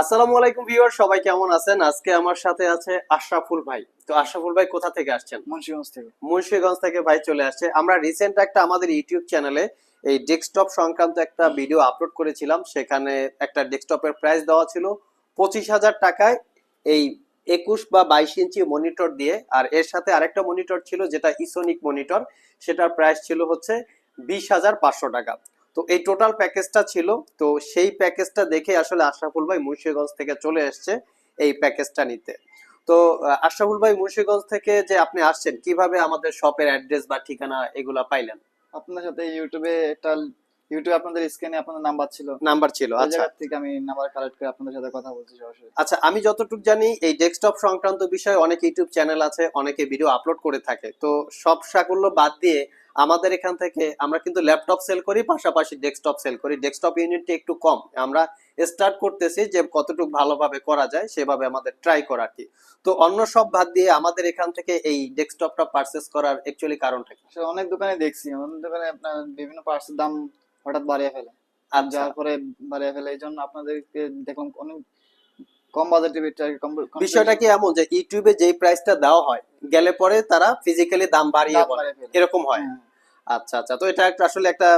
আসসালামু আলাইকুম ভিউয়ার সবাই কেমন আছেন? আজকে আমার সাথে আছে আশরাফুল ভাই। তো আশরাফুল ভাই কোথা থেকে আসছেন? মুন্সিগঞ্জ থেকে। মুন্সিগঞ্জ থেকে ভাই চলে আসছে। আমরা রিসেন্ট একটা আমাদের ইউটিউব চ্যানেলে এই ডেস্কটপ সংক্রান্ত একটা ভিডিও আপলোড করেছিলাম। সেখানে একটা ডেস্কটপের প্রাইস দেওয়া ছিল পঁচিশ হাজার টাকায় এই একুশ বা বাইশ ইঞ্চি মনিটর দিয়ে। আর এর সাথে আরেকটা মনিটর ছিল যেটা ইসোনিক মনিটর সেটার প্রাইস ছিল হচ্ছে বিশ হাজার পাঁচশো টাকা। তো এই টোটাল প্যাকেজটা ছিল। তো সেই প্যাকেজটা দেখে আসলে আশরাফুল ভাই মুন্সিগঞ্জ থেকে চলে এসছে এই প্যাকেজটা নিতে। তো আশরাফুল ভাই মুন্সিগঞ্জ থেকে যে আপনি আসছেন কীভাবে আমাদের শপের অ্যাড্রেস বা ঠিকানা এগুলা পাইলেন? আপনার সাথে ইউটিউবে একটা ইউটিউবে আপনাদের স্ক্রিনে আপনাদের নাম্বার ছিল। নাম্বার ছিল আচ্ছা। থেকে আমি নাম্বার কালেক্ট করে আপনাদের সাথে কথা বলছি সরাসরি। আচ্ছা আমি যতটুকু জানি এই ডেস্কটপ সংক্রান্ত বিষয়ে অনেক ইউটিউব চ্যানেল আছে অনেকে ভিডিও আপলোড করে থাকে। তো সব সাকুল্য বাদ দিয়ে আমাদের এখান থেকে আমরা কিন্তু ল্যাপটপ সেল করি পাশাপাশি ডেস্কটপ সেল করি। ডেস্কটপ ইউনিটটি একটু কম। আমরা স্টার্ট করতেছি যে কতটুকু ভালোভাবে করা যায় সেভাবে আমাদের ট্রাই করা কি। তো অন্য সব বাদ দিয়ে আমাদের এখান থেকে এই ডেস্কটপটা পারচেস করার অ্যাকচুয়ালি কারণটা কি? অনেক দোকানে দেখছি। অনেক দোকানে আপনার বিভিন্ন পার্টসের দাম হঠাৎ বাড়িয়ে ফেলে। আচ্ছা। যার পরে বাড়িয়ে ফেলে। এই জন্য আপনাদেরকে দেখলাম অনেক কম বিষয়টা কি এমন যে ইউটিউবে যেই প্রাইসটা দেওয়া হয় গেলে পরে তারা ফিজিক্যালি দাম বাড়িয়ে বলে। এরকম হয় হ্যাঁ। আচ্ছা আচ্ছা। তো এটা একটা আসলে একটা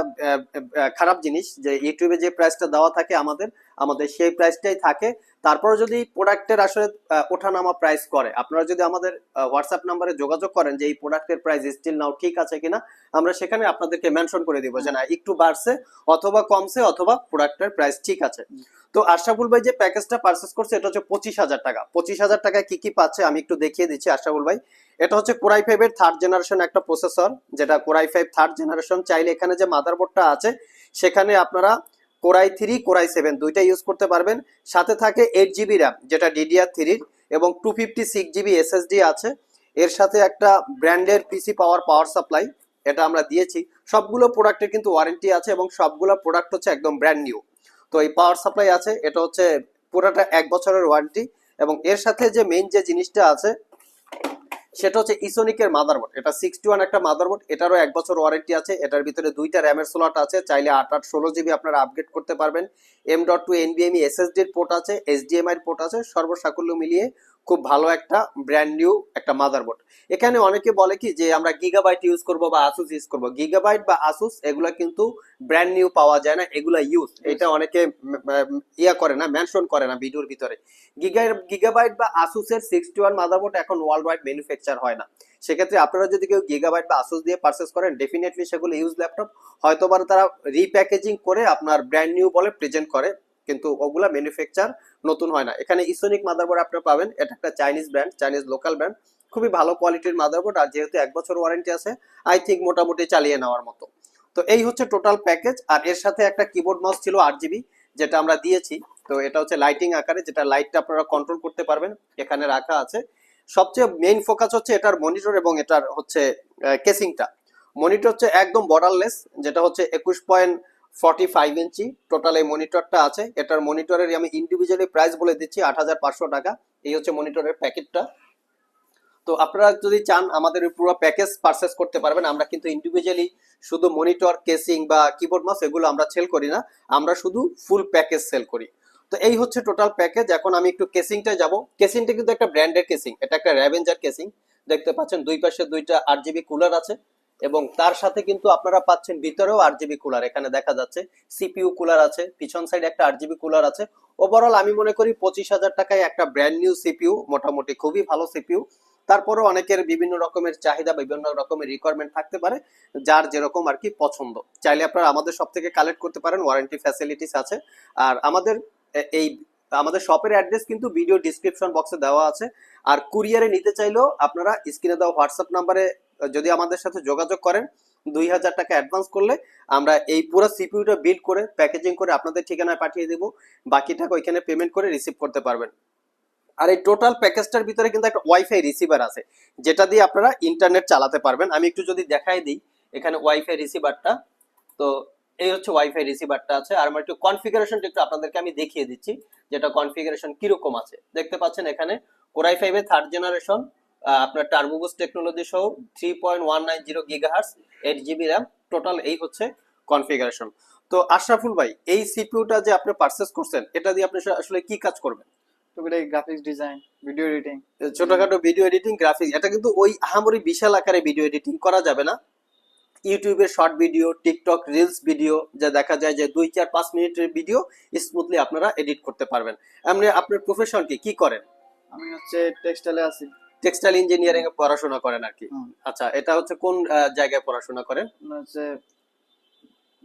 খারাপ জিনিস যে ইউটিউবে যে প্রাইসটা দেওয়া থাকে আমাদের আমাদের সেই প্রাইসটাই থাকে। তারপর যদি প্রোডাক্টের আসলে ওঠানামা প্রাইস করে, আপনারা যদি আমাদের হোয়াটসঅ্যাপ নাম্বারে যোগাযোগ করেন যে এই প্রোডাক্টের প্রাইস স্টিল নাও ঠিক আছে কিনা, আমরা সেখানে আপনাদেরকে মেনশন করে দিব যে না, একটু বাড়ছে অথবা কমছে অথবা প্রোডাক্টের প্রাইস ঠিক আছে। তো আশরাফুল ভাই যে প্যাকেজটা পারচেস করছে, এটা হচ্ছে পঁচিশ হাজার টাকা। পঁচিশ হাজার টাকায় কি কি পাচ্ছে আমি একটু দেখিয়ে দিচ্ছি আশরাফুল ভাই। এটা হচ্ছে কোরাই ফাইভ এর থার্ড জেনারেশন একটা প্রসেসর যেটা core i five third generation চাইলে এখানে যে মাদারবোর্ডটা আছে, সেখানে আপনারা core i three, core i seven দুইটা ইউজ করতে পারবেন। সাথে থাকে এইট জিবি র্যাম যেটা ডিডিআর থ্রির এবং two fifty six GB SSD আছে। এর সাথে একটা ব্র্যান্ডের পিসি পাওয়ার পাওয়ার সাপ্লাই এটা আমরা দিয়েছি। সবগুলো প্রোডাক্টের কিন্তু ওয়ারেন্টি আছে এবং সবগুলো প্রোডাক্ট হচ্ছে একদম ব্র্যান্ড নিউ তো এই পাওয়ার সাপ্লাই আছে, এটা হচ্ছে পুরোটা এক বছরের ওয়ারেন্টি এবং এর সাথে যে মেইন যে জিনিসটা আছে সেটা হচ্ছে ইসোনিকের মাদারবোর্ড এটা সিক্সটি ওয়ান একটা মাদারবোর্ড এটারও এক বছর ওয়ারেন্টি আছে, এটার ভিতরে দুইটা র্যামের স্লট আছে, চাইলে আট আট ষোলো জিবি আপনারা আপগ্রেড করতে পারবেন। এম ডট টু এনবিএমই এসএসডির পোর্ট আছে এসডিএমআই পোর্ট আছে, সর্বসাকুল্য মিলিয়ে খুব ভালো একটা ব্র্যান্ড নিউ একটা মাদারবোর্ড এখানে অনেকে বলে কি যে আমরা গিগাবাইট ইউজ করব বা আসুস ইউজ করব। গিগাবাইট বা আসুস এগুলা কিন্তু ব্র্যান্ড নিউ পাওয়া যায় না এগুলা ইউজ এটা অনেকে ইয়া করে না মেনশন করে না ভিডিওর ভিতরে। গিগা গিগাবাইট বা আসুসের সিক্সটি ওয়ান মাদারবোর্ড এখন ওয়ার্ল্ড ওয়াইড ম্যানুফ্যাকচার হয় না। সেক্ষেত্রে আপনারা যদি কেউ গিগাবাইট বা আসুস দিয়ে পারচেস করেন ডেফিনেটলি সেগুলো ইউজ ল্যাপটপ হয়তো বা তারা রিপ্যাকেজিং করে আপনার ব্র্যান্ড নিউ বলে প্রেজেন্ট করে। কিন্তু ওগুলা ম্যানুফ্যাকচার নতুন হয় না। এখানে ইসোনিক মাদারবোর্ড আপনারা পাবেন। এটা একটা Chinese brand Chinese local brand খুবই ভালো কোয়ালিটির মাদারবোর্ড আর যেহেতু এক বছর ওয়ারেন্টি আছে আই থিঙ্ক মোটামুটি চালিয়ে নেওয়ার মতো। তো এই হচ্ছে টোটাল প্যাকেজ আর এর সাথে একটা কিবোর্ড মাউস ছিল আট জিবি যেটা আমরা দিয়েছি। তো এটা হচ্ছে লাইটিং আকারে, যেটা লাইটটা আপনারা কন্ট্রোল করতে পারবেন। এখানে রাখা আছে। সবচেয়ে মেইন ফোকাস হচ্ছে এটার মনিটর এবং এটার হচ্ছে কেসিংটা মনিটর হচ্ছে একদম বর্ডারলেস যেটা হচ্ছে একুশ point forty five inch total এই মনিটরটা আছে। এটার মনিটরের আমি ইন্ডিভিজুয়ালি প্রাইস বলে দিচ্ছি আট হাজার পাঁচশো টাকা। এই হচ্ছে মনিটরের প্যাকেটটা তো আপনারা যদি চান আমাদের পুরো প্যাকেজ পারচেস করতে পারবেন, আমরা কিন্তু ইন্ডিভিজুয়ালি শুধু মনিটর কেসিং বা কিবোর্ড মাউস এগুলো আমরা সেল করি না, আমরা শুধু ফুল প্যাকেজ সেল করি। তো এই হচ্ছে টোটাল প্যাকেজ এখন আমি একটু কেসিংটা যাব। কেসিংটা কিন্তু একটা ব্র্যান্ডের কেসিং এটা একটা র্যাভেঞ্জার কেসিং দেখতে পাচ্ছেন, দুই পাশে দুইটা আট জিবি কুলার আছে। এবং তার সাথে কিন্তু আপনারা পাচ্ছেন ভিতরেও আট জিবি কুলার এখানে দেখা যাচ্ছে সিপিইউ কুলার আছে, পিছন সাইড একটা আট জিবি কুলার আছে। ওভারঅল আমি মনে করি পঁচিশ হাজার টাকায় একটা ব্র্যান্ড নিউ সিপিইউ মোটামুটি খুবই ভালো সিপিইউ তারপরেও অনেকের বিভিন্ন রকমের চাহিদা, বিভিন্ন রকমের রিকোয়ারমেন্ট থাকতে পারে, যার যেরকম আর কি পছন্দ। চাইলে আপনারা আমাদের সব থেকে কালেক্ট করতে পারেন ওয়ারেন্টি ফ্যাসিলিটিস আছে। আর আমাদের এই, আমাদের শপের অ্যাড্রেস কিন্তু ভিডিও ডিসক্রিপশন বক্সে দেওয়া আছে। আর কুরিয়ারে নিতে চাইলেও আপনারা স্ক্রিনে দেওয়া হোয়াটসঅ্যাপ নাম্বারে যদি আমাদের সাথে যোগাযোগ করেন, দুই হাজার টাকা অ্যাডভান্স করলে আমরা এই পুরো সিপিইউটা বিল্ড করে প্যাকেজিং করে আপনাদের ঠিকানায় পাঠিয়ে দেবো। বাকি টাকা ওইখানে পেমেন্ট করে রিসিভ করতে পারবেন। আর এই টোটাল প্যাকেজটার ভিতরে কিন্তু একটা ওয়াইফাই রিসিভার আছে, যেটা দিয়ে আপনারা ইন্টারনেট চালাতে পারবেন। আমি একটু যদি দেখাই দিই, এখানে ওয়াইফাই রিসিভারটা তো এই হচ্ছে ওয়াইফাই রিসিভারটা আছে। আর আমার একটু কনফিগারেশনটা একটু আপনাদেরকে আমি দেখিয়ে দিচ্ছি, যেটা কনফিগারেশন কীরকম আছে। দেখতে পাচ্ছেন এখানে কোরাই ফাইভের থার্ড জেনারেশন আপনার টার্বোবুস টেকনোলজি সহ three point one nine zero gigahertz eight GB RAM total এই হচ্ছে কনফিগারেশন তো আশরাফুল ভাই এই সিপিইউটা যে আপনি পারচেস করছেন এটা দিয়ে আপনি আসলে কি কাজ করবেন? টুকটাক গ্রাফিক্স ডিজাইন ভিডিও এডিটিং ছোটখাটো ভিডিও এডিটিং গ্রাফিক্স এটা কিন্তু ওই আহামরি বিশাল আকারে ভিডিও এডিটিং করা যাবে না। ইউটিউবের short video TikTok reels video যা দেখা যায় যে দুই চার পাঁচ মিনিটের ভিডিও স্মুথলি আপনারা এডিট করতে পারবেন। এমনি আপনার প্রফেশন কি? কি করেন? আমি হচ্ছে টেক্সটাইলে আছি। টেক্সটাইল ইঞ্জিনিয়ারিং এ পড়াশোনা করেন আর কি। আচ্ছা এটা হচ্ছে কোন জায়গায় পড়াশোনা করেন? হচ্ছে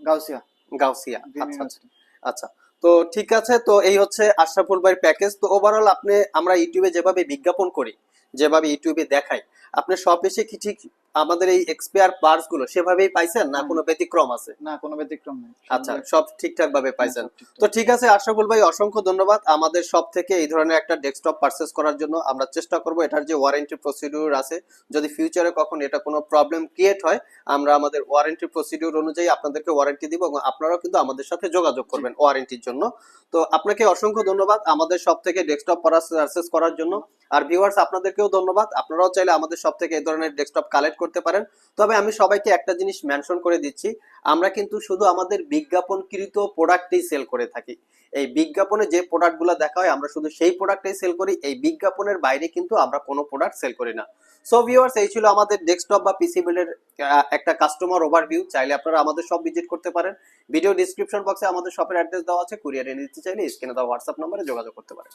গাউসিয়া। গাউসিয়া আচ্ছা আচ্ছা। আচ্ছা তো ঠিক আছে তো এই হচ্ছে আশরাফুল ভাইয়ের প্যাকেজ তো ওভারঅল আপনি আমরা ইউটিউবে যেভাবে বিজ্ঞাপন করি যেভাবে ইউটিউবে দেখাই আপনি সব এসে কি ঠিক আমাদের এই এক্সপায়ার পার্টসগুলো সেভাবেই পাইছেন না কোনো ব্যতিক্রম আছে? না কোনো ব্যতিক্রম নেই। আচ্ছা সব ঠিকঠাক ভাবে পাইছেন। হ্যাঁ, ঠিকঠাক। তো ঠিক আছে আশরাফুল ভাই অসংখ্য ধন্যবাদ। আমাদের সব থেকে এই ধরনের একটা ডেস্কটপ পারচেস করার জন্য আমরা চেষ্টা করব। এটার যে ওয়ারেন্টি প্রসিডিউর আছে যদি ফিউচারে কখন এটা কোনো প্রবলেম ক্রিয়েট হয় আমরা আমাদের ওয়ারেন্টি প্রসিডিউর অনুযায়ী আপনাদেরকে ওয়ারেন্টি দিব এবং আপনারাও কিন্তু আমাদের সাথে যোগাযোগ করবেন ওয়ারেন্টির জন্য। তো আপনাকে অসংখ্য ধন্যবাদ আমাদের সব থেকে ডেস্কটপ পারচেস করার জন্য। আর ভিউয়ার্স আপনাদেরকেও ধন্যবাদ। আপনারাও চাইলে আমাদের সব থেকে এই ধরনের ডেস্কটপ কালেক্ট করতে পারেন। তবে আমি সবাইকে একটা জিনিস মেনশন করে দিচ্ছি। আমরা কিন্তু শুধু আমাদের বিজ্ঞাপনকৃত প্রোডাক্টই সেল করে থাকি। এই বিজ্ঞাপনে যে প্রোডাক্টগুলো দেখা হয়, আমরা শুধু সেই প্রোডাক্টই সেল করি, এই বিজ্ঞাপনের বাইরে কিন্তু আমরা কোনো প্রোডাক্ট সেল করি না। সো ভিউয়ার্স এই ছিল আমাদের ডেস্কটপ বা পিসি বিল্ডের একটা কাস্টমার ওভারভিউ চাইলে আপনারা আমাদের সব ভিজিট করতে পারেন। ভিডিও ডিসক্রিপশন বক্সে আমাদের শপের অ্যাড্রেস দেওয়া আছে। কুরিয়ারে নিতে চাইলে স্ক্রিনে দেওয়া হোয়াটসঅ্যাপ নম্বরে যোগাযোগ করতে পারেন।